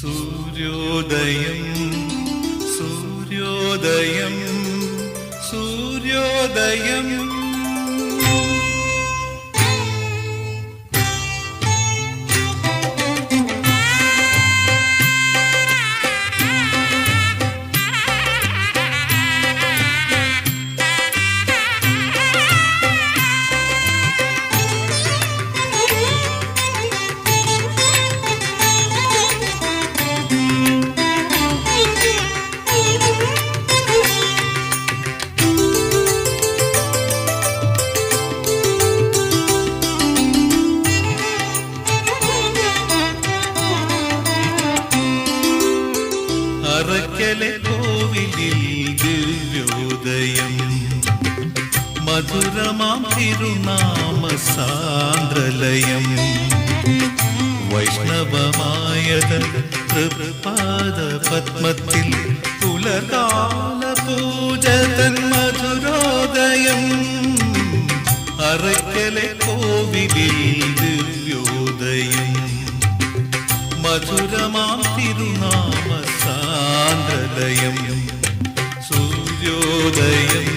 सूर्योदयं सूर्योदयं सूर्योदयम् അറക്കലെ കോവിലിൽ ദിവ്യോദയം മധുരമാം തിരുനാമ സാന്ദ്രലയം വൈഷ്ണവമായത് തൃപാദ പത്മത്തിൽ പുലകാല പൂജതൻ മധുരോദയം അറക്കലെ കോവിലിൽ മധുരമാം തിരുനാമ സൂര്യോദയം സൂര്യോദയം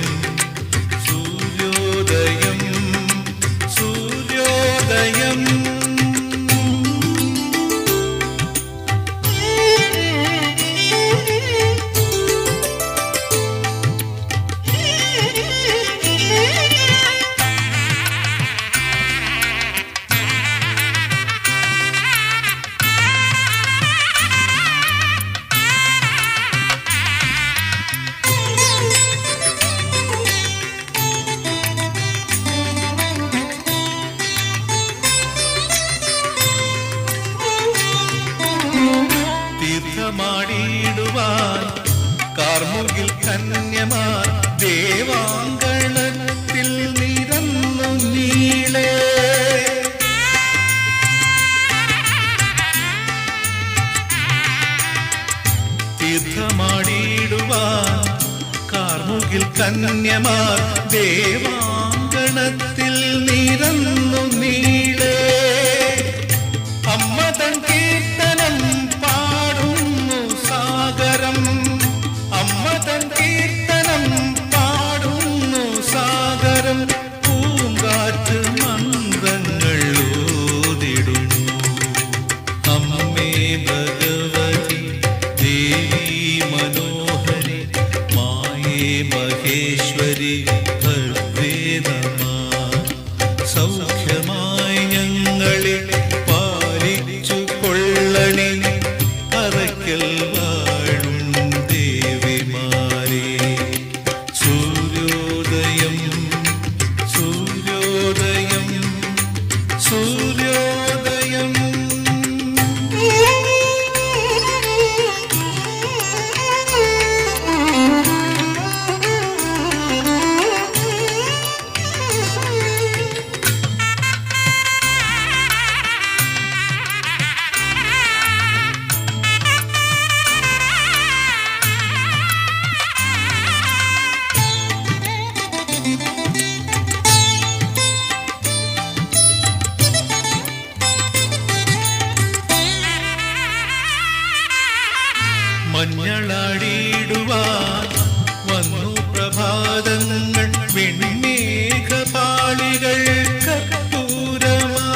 തീർത്ഥമാടിയിടുവാൻ കാർമുകിൽ കന്യമാർ ദേവാങ്കണത്തിൽ നിരന്നു നീളേ. തീർത്ഥമാടിയിടുവാൻ കാർമുകിൽ കന്യമാർ ദേവാങ്കണത്തിൽ നിരന്നു घर മഞ്ഞളാടിയിടുവാൻ വന്നു പ്രഭാതങ്ങൾ വെണ്മേഘപാളികൾ കർപ്പൂരമാ.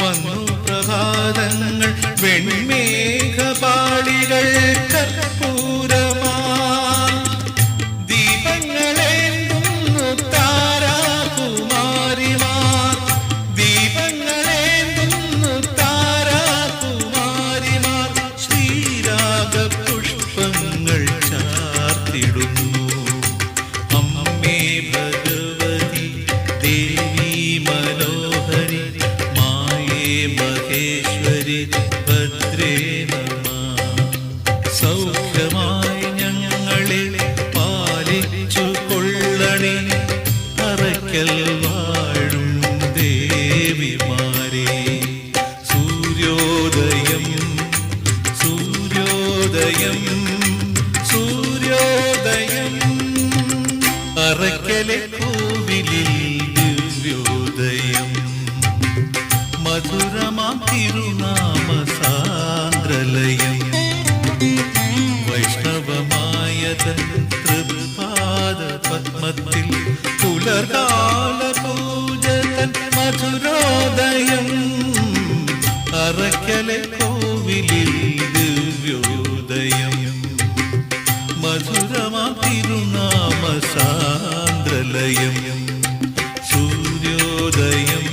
വന്നു പ്രഭാതങ്ങൾ സൗഖ്യമായി ഞങ്ങളിൽ പാലിച്ചു കൊള്ളണേ. അറയ്ക്കൽ വാഴും ദേവിമാരെ. സൂര്യോദയം സൂര്യോദയം സൂര്യോദയം. അറയ്ക്കലെ കോവിലിൽ ദിവ്യോദയം. മധുരമാം തിരുനാമ സാന്ദ്രലയം വൈഷ്ണവമായതൻ തൃപാദ പത്മത്തിൽ പുലർകാല പൂജതൻ മധുരോദയം. അറക്കലെ കോവിലിൽ ദിവ്യോദയം. മധുരമാ തിരുനാമ സാന്ദ്രലയം സൂര്യോദയം